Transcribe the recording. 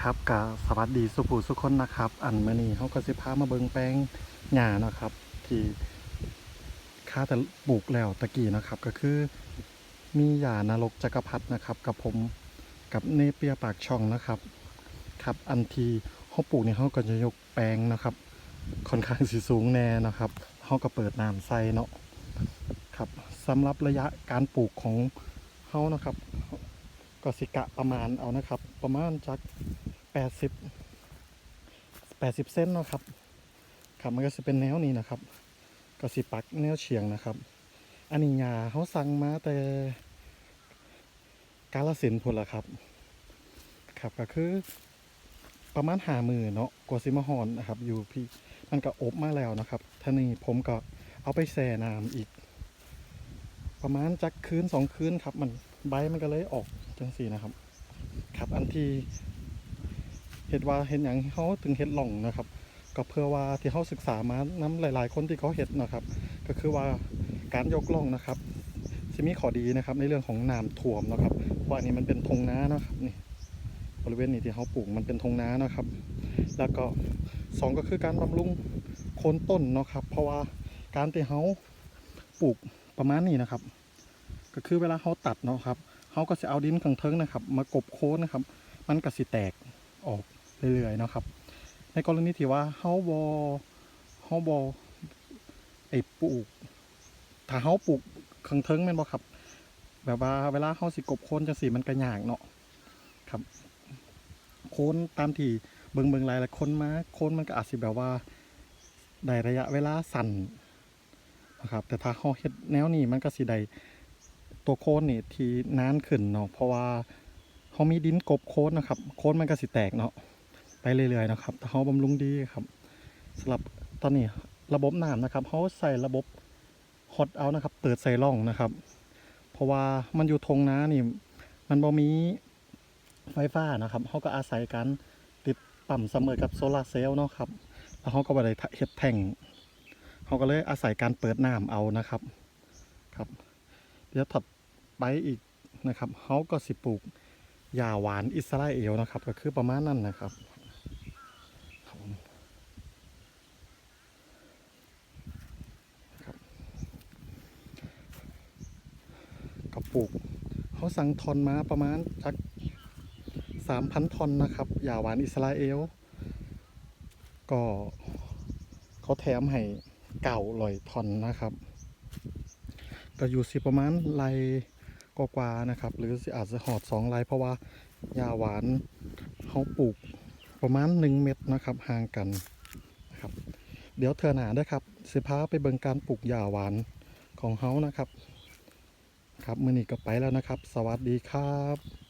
ครับกับสวัสดีสุภูสุคนนะครับ อันมือนี้เขาก็สิพามาเบิงแปลงหญ้านะครับ ที่ค่าแต่ปลูกแล้วตะกี้นะครับ ก็คือมีหญ้านรกจักรพรรดินะครับ กับผมกับเนเปียปากช่องนะครับ ครับอันที่เขาปลูกเนี่ยเขาก็จะยกแปลงนะครับ ค่อนข้างสีสูงแน่นะครับเขาก็เปิดน้ำใส่เนาะครับสำหรับระยะการปลูกของเขานะครับ ก็สิกะประมาณเอานะครับ ประมาณจากแปดสิบแปดสิบเซนเนาะครับครับมันก็จะเป็นแนวนี้นะครับ ก็สิปักแนวเฉียงนะครับ อันนี้ยาเขาสั่งมาแต่กาลสินพุ่นละครับ ครับก็คือประมาณหามือเนาะกว่าสิมาหอนนะครับ อยู่พี่มันก็อบมาแล้วนะครับท่านี้ผมก็เอาไปแช่น้ำอีก ประมาณจักคืนสองคืนครับ มันใบมันก็เลยออก จังสี่นะครับ ครับอันที่เห็ดว่าเห็นอย่างเขาถึงเห็ดหล่องนะครับ ก็เพื่อว่าที่เขาศึกษามาน้ำหลาย ๆ คนที่เขาเห็ดนะครับ ก็คือว่าการยกล่องนะครับจะมีข้อดีนะครับ ในเรื่องของน้ำท่วมนะครับเพราะอันนี้มันเป็นทงน้าเนาะครับนี่บริเวณนี้ที่เขาปลูกมันเป็นทงน้านะครับ แล้วก็สองก็คือการบำรุงโคนต้นเนาะครับ เพราะว่าการที่เขาปลูกประมาณนี้นะครับ ก็คือเวลาเขาตัดเนาะครับเขาก็จะเอาดินข้างเทิงนะครับ มากบโค้นนะครับ มันก็สิแตกออกเรื่อยๆนะครับ ในกรณีที่ว่าเฮาบอเฮาบอไอ้ปลูก ถ้าเฮาปลูกข้างเทิงแม่นบ่ครับ แบบว่าเวลาเฮาสิกบโค้นจังซี่มันก็ยากเนาะครับ โค้นตามที่เบิงเบิงลายหลายคนมาโค้นมันก็อาจสิแบบว่าได้ระยะเวลาสั้นนะครับแต่ถ้าเฮาเฮ็ดแนวนี้มันก็สิได้ ตัวโคนนี่ที่นานขึ้นเนาะเพราะว่าเขามีดินกบโคนนะครับ โคนมันก็สิแตกเนาะไปเรื่อยๆนะครับแต่เขาบำรุงดีครับสำหรับตอนนี้ระบบน้ำนะครับเขาใส่ระบบฮอตเอานะครับ เปิดใส่ร่องนะครับ เพราะว่ามันอยู่ทงนานี่ มันบ่มีไฟฟ้านะครับเขาก็อาศัยการติดปั๊มเสมอกับโซลาเซลล์เนาะครับแล้วเขาก็บ่ได้เฮ็ดแท่งเขาก็เลยอาศัยการเปิดน้ำเอานะครับครับ เดี๋ยวถัด ไปอีกนะครับเขาก็สิปลูกยาหวานอิสราเอลนะครับ ก็คือประมาณนั้นนะครับก็ปลูกเขาสั่งทอนมาประมาณจักสามพันทอนนะครับยาหวานอิสราเอลก็เขาแถมให้เก่าลอยทอนนะครับ ก็อยู่สิประมาณไร กว่านะครับ หรืออาจจะหอดสองไรเพราะว่ายาหวานเขาปลูกประมาณหนึ่งเม็ดนะครับห่างกันนะครับ เดี๋ยวเธอหนาด้วยครับสิพาไปเบิ่งการปลูกยาหวานของเขานะครับ ครับมือนี้ก็ไปแล้วนะครับ สวัสดีครับ